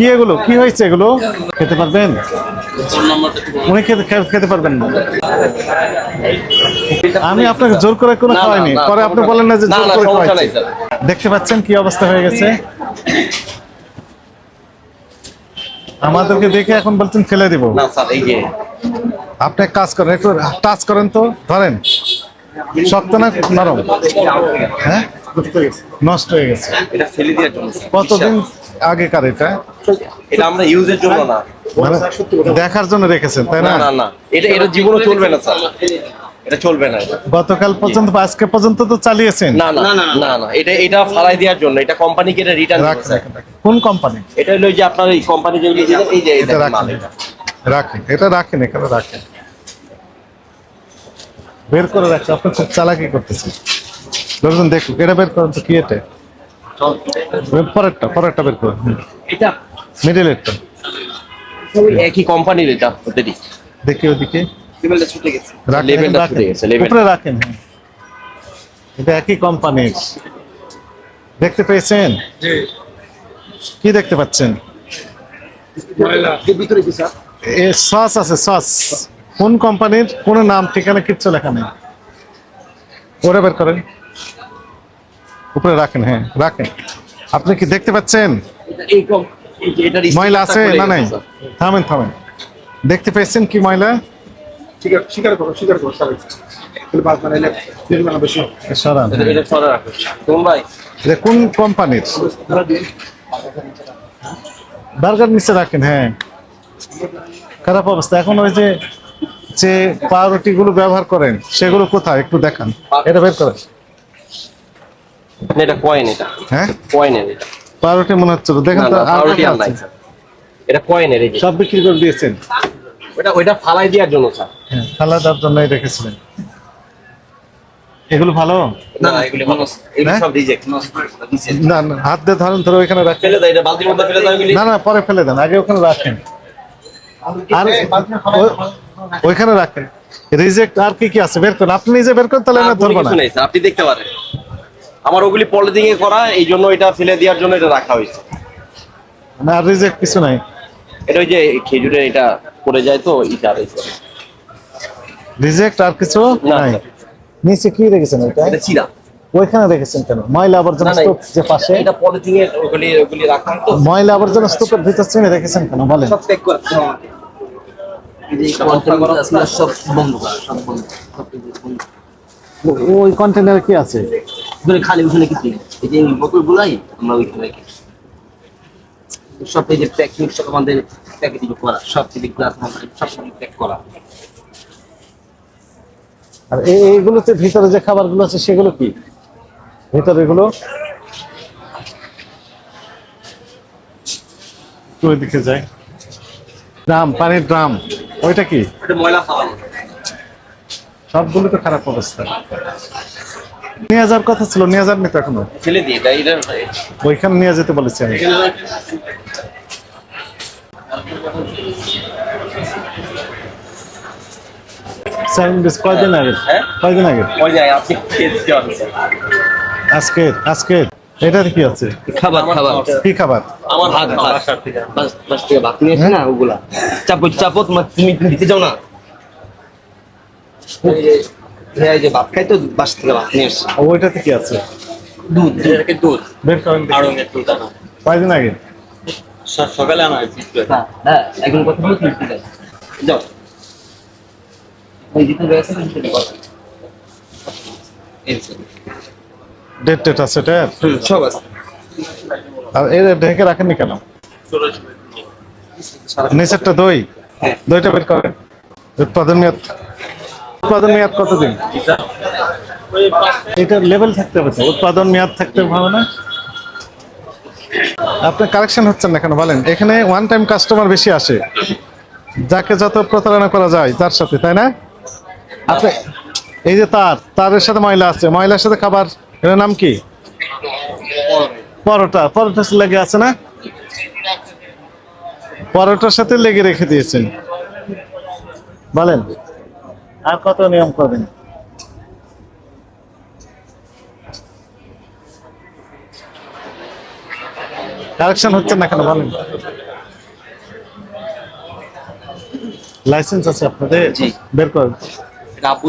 কি এগুলো? কি হয়েছে এগুলো? খেতে পারবেন? উনি খেতে পারবেন না। আমি আপনাকে জোর করে কোনো খাওয়াইনি। পরে আপনি বলেন না যে জোর করে স্যার। দেখতে পাচ্ছেন কি অবস্থা হয়ে গেছে? আমাদেরকে দেখে এখন বলছেন ফেলে দিব। না স্যার এই যে আপনি এক কাজ করেন একটু টাচ করেন তো ধরেন। শক্ত না নরম। হ্যাঁ? নষ্ট হয়ে গেছে। কতদিন আগেকার এটা? এটা আমরা ইউজের জন্য না। মানে দেখার জন্য রেখেছেন তাই না? না না এটা এটা জীবনে চলবে না স্যার। এটা চলবে না। গতকাল পর্যন্ত বা আজকে পর্যন্ত তো চালিয়েছেন? না না না না এটা এটা ফালাই দেওয়ার জন্য। এটা কোম্পানিকে এটা রিটার্ন রাখেন রাখেন, রাখেন। কোন কোম্পানি এটা হলো যে আপনার এই কোম্পানি যেগুলো দিলেন, এই যে এটা এটা রাখেন। এটা। রাখেন। এটা রাখেন এখানে রাখেন। বের করে রাখছে আপনি খুব চালাকি করতেছেন। লোকজন দেখুক এটা বের করেন তো কি এটা? পরেরটা পরেরটা বের করুন। এটা মিডিল এরটা ওই একই কোম্পানির এটা প্রতিটি দেখি ওদিকে। লেভেলটা ছুটে গেছে। লেভেলটা রাখেন। ছুটে গেছে লেভেল উপরে রাখেন হ্যাঁ। এটা একই কোম্পানির দেখতে পেয়েছেন? কি দেখতে পাচ্ছেন? এ সস আছে সস কোন কোম্পানির কোন নাম ঠিকানা কিচ্ছু লেখা নেই। ওরা বের করেন। উপরে রাখেন হ্যাঁ রাখেন। আপনি কি দেখতে পাচ্ছেন? এই ময়লা আছে না নাই? থামেন থামেন। দেখতে পেয়েছেন কি ময়লা? স্বীকার করো স্বীকার করো কোন কোম্পানির? বার্গার নিচে রাখেন হ্যাঁ। খারাপ অবস্থা। এখন ওই যে যে পাউরুটি গুলো ব্যবহার করেন সেগুলো কোথায়? একটু দেখান। এটা বের করেন। এটা কয়েন এটা। হ্যাঁ? কয়েনের এটা। পাউরুটি মনে হচ্ছে দেখেন তো পাউরুটি আর নাই স্যার। এটা কয়েনের এই সব বিক্রি করে দিয়েছেন? ওটা ওইটা ফালাই দেওয়ার জন্য স্যার। হ্যাঁ খালাদার জন্যই রেখেছিলেন। এগুলো ভালো? না এগুলি ভালো এগুলি হ্যাঁ? সব রিজেক্ট না না হাত দিয়ে ধরেন ধরে ওইখানে রাখেন। ফেলে এটা বালতির মধ্যে ফেলে না না পরে ফেলে দেন আগে ওখানে রাখেন। আর ওইখানে রাখেন। রিজেক্ট আর কি কি আছে? বের করেন আপনি নিজে বের করেন তাহলে আর আমি কোনো ধরবো না। নেই আপনি দেখতে পারেন। আমার ওগুলি পলিথিন এ করা এই জন্য এটা ফেলে দেওয়ার জন্য এটা রাখা হয়েছে। না আর রিজেক্ট কিছু নাই? এটা ওই যে খেজুরের এটা পড়ে যায় তো এটা রিজেক্ট আর কিছু নাই? নিচে কি রেখেছেন ওইটা? এটা চিরা। ওইখানে রেখেছেন কেন? ময়লা আবর্জনা স্তূপ যে পাশে? এটা পলিথিন এর ওগুলি ওগুলি রাখা তো ময়লা আবর্জনা স্তূপের ভিতর চিনে রেখেছেন কেন? বলেন। সব প্যাক করা। সব বন্ধ সব বন্ধ সব কিছু বন্ধ। ও- ওই কন্টেনারে কি আছে? ওখানে খালি ওখানে কিছু নেই এই যে বোতল গুলাই আমরা ওইখানে রেখে সব এই যে প্যাকিং সব আমাদের প্যাকেজিং করা সব কিছু গ্লাস সব কিছু প্যাক করা। আর এই- এইগুলোতে ভিতরে যে খাবারগুলো আছে সেগুলো কি? ভিতরে এগুলো? একটু ওইদিকে যাই। ড্রাম পানির ড্রাম। ওইটা কি? ময়লা ফালানো সবগুলো তো খারাপ অবস্থা। নিয়ে যাওয়ার কথা ছিল নিয়ে যাননি তো এখনও? ফেলে দিয়ে ওইখানে নিয়ে যেতে বলেছি আমি। কয়দিন আগে? হ্যাঁ? কয়দিন আগে? আজকে আজকে এটাতে কি আছে? খাবার খাবার। কি খাবার? আমার হাত বাসার বাস বাস থেকে ভাত নিয়ে না ওগুলা। চাপো চাপো তোমার তুমি তুমি দিতে যাও না। এই যে ভাত খাই তো বাস থেকে ভাত নিয়ে ওইটাতে কি আছে? দুধ এটাকে দুধ। বের করেন দেখি। আরও একটু দানা কয়দিন আগে? সকালে আনা হয়েছে হ্যাঁ হ্যাঁ একজন কথা বলে তুমি ঠিক আছে যাও। এই। ডেট ডেট আছে এটা? সব আছে। আর এর ঢেকে রাখেননি কেন? নিচেরটা দই? হ্যাঁ। দইটা বের করেন। উৎপাদন উৎপাদন মেয়াদ কতদিন? এটার লেভেল থাকতে হবে উৎপাদন মেয়াদ থাকতে হবে না। আপনি কারেকশন হচ্ছেন না কেন বলেন? এখানে ওয়ান টাইম কাস্টমার বেশি আসে। যাকে যত প্রতারণা করা যায় তার সাথে তাই না? আপনি এই যে তার তারের সাথে ময়লা আছে ময়লার সাথে খাবার এর নাম কি? পরোটা। পরোটা লেগে আছে না? পরোটার সাথে লেগে রেখে দিয়েছেন। বলেন। আর কত নিয়ম করবেন? কারেকশন হচ্ছে না কেন বলেন? লাইসেন্স আছে আপনাদের? বের করেন। আব্বু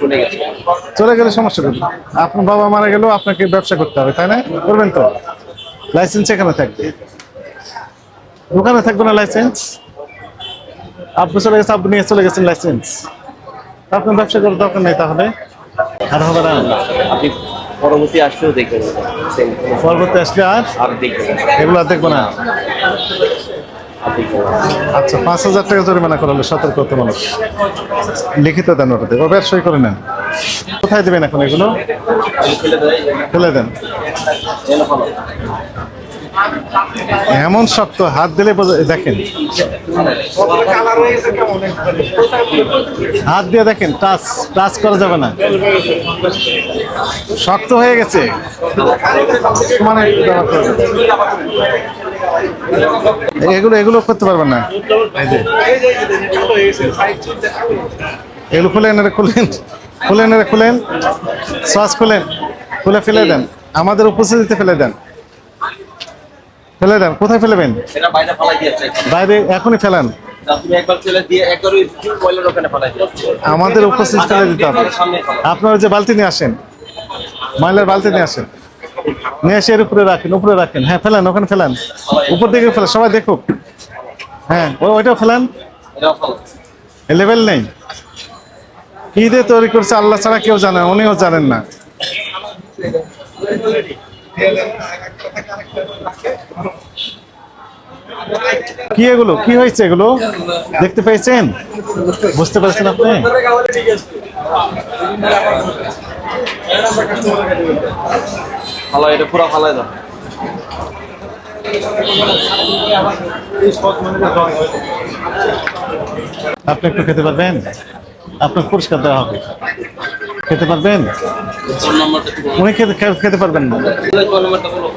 চলে গেছে। গেলে সমস্যা আপনার বাবা মারা গেলেও আপনাকে ব্যবসা করতে হবে তাই না? তো? লাইসেন্স এখানে থাকবে। থাকবে না লাইসেন্স আব্বু চলে গেছে নিয়ে চলে গেছেন লাইসেন্স আপনার ব্যবসা করার দরকার নেই তাহলে? আর হবে না আপনি পরবর্তী আসলেও দেখবেন। পরবর্তী আসলে আর? আর দেখবেন এগুলো আর দেখব না। আচ্ছা পাঁচ হাজার টাকা জরিমানা করালে সতর্কতামূলক লিখিত দেন ওটাতে। ও ব্যবসায়ী করে নেন। কোথায় দেবেন এখন এগুলো? ফেলে দেন। এমন শক্ত হাত দিলে দেখেন। হাত দিয়ে দেখেন, টাচ টাচ করা যাবে না। শক্ত হয়ে গেছে। মানে এগুলো এগুলো করতে পারবেন না। এগুলো খুলেন এটা খুলেন। খুলেন এটা খুলেন। শ্বাস খুলেন। খুলে ফেলে দেন। আমাদের উপস্থিতিতে ফেলে দেন। ফেলে দেন কোথায় ফেলেবেন এটা বাইরে ফালাই দিয়েছে বাইরে এখনই ফেলান। আমাদের উপস্থিত ফেলে দিতে হবে। আপনারা যে বালতি নিয়ে আসেন ময়লার বালতি নিয়ে আসেন নিয়ে এসে এর উপরে রাখেন উপরে রাখেন। হ্যাঁ ফেলান ওখানে ফেলান। উপর দিকে ফেলেন সবাই দেখুক। হ্যাঁ ওইটাও ফেলান? লেভেল নেই। কি দিয়ে তৈরি করছে আল্লাহ ছাড়া কেউ জানে উনিও জানেন না। কি এগুলো? কি হয়েছে এগুলো? দেখতে পেয়েছেন? বুঝতে পারছেন আপনি? এটা পুরো ফালাই দাও। আপনি একটু খেতে পারবেন? আপনার পুরস্কার দেওয়া হবে। খেতে পারবেন? উনি খেতে খেতে পারবেন না। ফোন নাম্বারটা বলো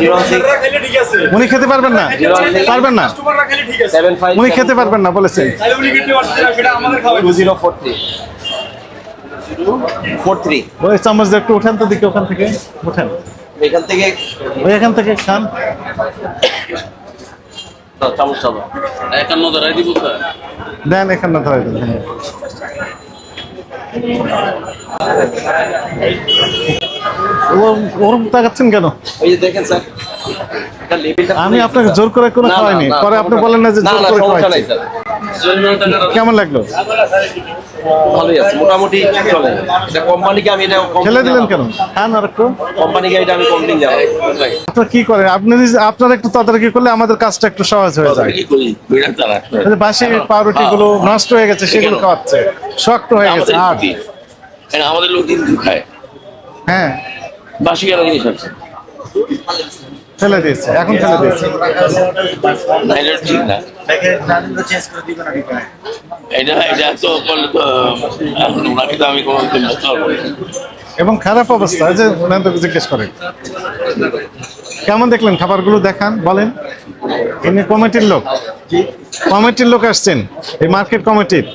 জিরো সিক্স উনি খেতে পারবেন না। পারবেন না। উনি খেতে পারবেন না বলেছেন ওই চামচ দিয়ে একটু উঠেন তো দিকে ওখান থেকে উঠেন এখান থেকে ওই এখান থেকে খান। দাও, চামচ চাবো। একান্ন ধরাই দিব দেন এখানে ধরে দেন। ওরম তাকাচ্ছেন কেন? ওই যে দেখেন স্যার আমি আপনাকে জোর করে কোনো খাওয়াইনি। পরে আপনি বলেন না যে জোর করে কেমন লাগল? ভালোই আছে মোটামুটি চলে। এটা কোম্পানিকে আমি এটা ফেলে দিলেন কেন? খান আর একটু। কোম্পানিকে এটা আমি কমপ্লেন জানাই আপনার কি করেন? আপনি নিজে- আপনার একটু তদারকি করলে আমাদের কাজটা একটু সহজ হয়ে যায়। কি করি বিড়া তারা বাসি পাউরুটি গুলো নষ্ট হয়ে গেছে সেগুলো খাওয়াচ্ছে। শক্ত হয়ে গেছে আর আমাদের লোক কিন্তু খায়। হ্যাঁ। বাসি কেন জিনিস আছে। ফেলে দিয়েছে এখন ফেলে দিয়েছে। এটা ঠিক না। এটা এটা তো করলে তো এখন ওনাকে তো আমি কোনো বলতে পারব এবং খারাপ অবস্থা যে ওনাদেরকে জিজ্ঞেস করেন। কেমন দেখলেন খাবারগুলো দেখান বলেন। ইনি কমিটির লোক। কমিটির লোক আসছেন এই মার্কেট কমিটির।